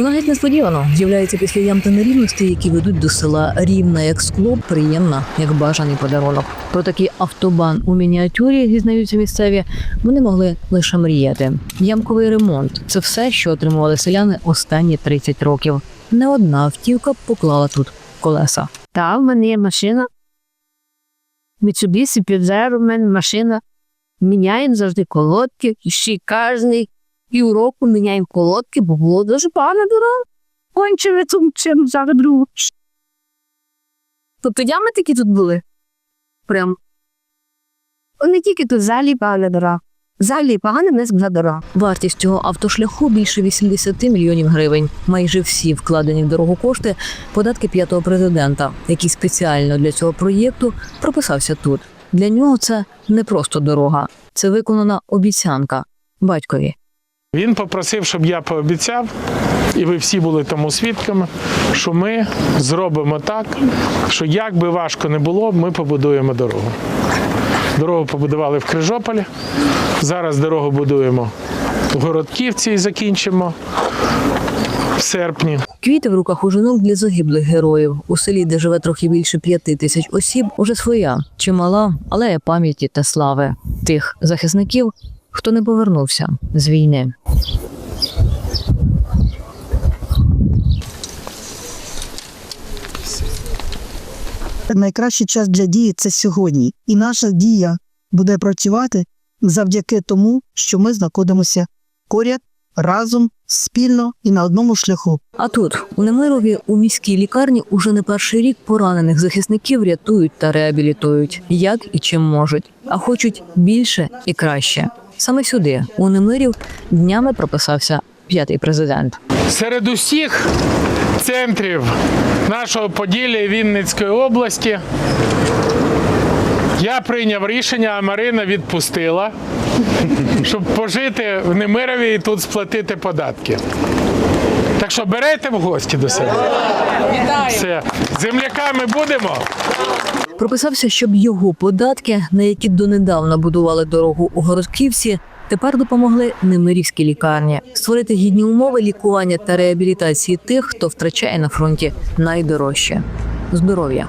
Вона геть несподівано з'являється після ям та нерівностей, які ведуть до села рівна як скло, приємна як бажаний подарунок. Про такий автобан у мініатюрі зізнаються місцеві. Вони могли лише мріяти. Ямковий ремонт це все, що отримували селяни останні 30 років. Не одна автівка поклала тут колеса. Та, в мене є машина. Mitsubishi Pajero, в мене машина. Міняємо завжди колодки, ще кожний півроку міняємо колодки, бо було дуже погано дорога. Кончили цим чим зараз. Тобто ями такі тут були? Прям. Не тільки тут взагалі погана дорога. Взагалі погана в нас була дорога. Вартість цього автошляху більше 80 мільйонів гривень. Майже всі вкладені в дорогу кошти податки п'ятого президента, який спеціально для цього проєкту прописався тут. Для нього це не просто дорога, це виконана обіцянка батькові. Він попросив, щоб я пообіцяв, і ви всі були тому свідками, що ми зробимо так, що як би важко не було, ми побудуємо дорогу. Дорогу побудували в Крижополі. Зараз дорогу будуємо в Городківці і закінчимо в серпні. Квіти в руках у жінок для загиблих героїв у селі, де живе трохи більше п'яти тисяч осіб, уже своя чимала алея пам'яті та слави тих захисників, хто не повернувся з війни. Найкращий час для дії це сьогодні. І наша дія буде працювати завдяки тому, що ми знаходимося поряд, разом, спільно і на одному шляху. А тут, у Немирові, у міській лікарні, уже не перший рік поранених захисників рятують та реабілітують, як і чим можуть, а хочуть більше і краще. Саме сюди, у Немирів, днями прописався п'ятий президент. Серед усіх центрів нашого Поділля і Вінницької області я прийняв рішення, а Марина відпустила, щоб пожити в Немирові і тут сплатити податки. Так що берете в гості до себе. Все. Земляками будемо. Прописався, щоб його податки, на які донедавна будували дорогу у Городківці, тепер допомогли Немирівській лікарні створити гідні умови лікування та реабілітації тих, хто втрачає на фронті найдорожче здоров'я.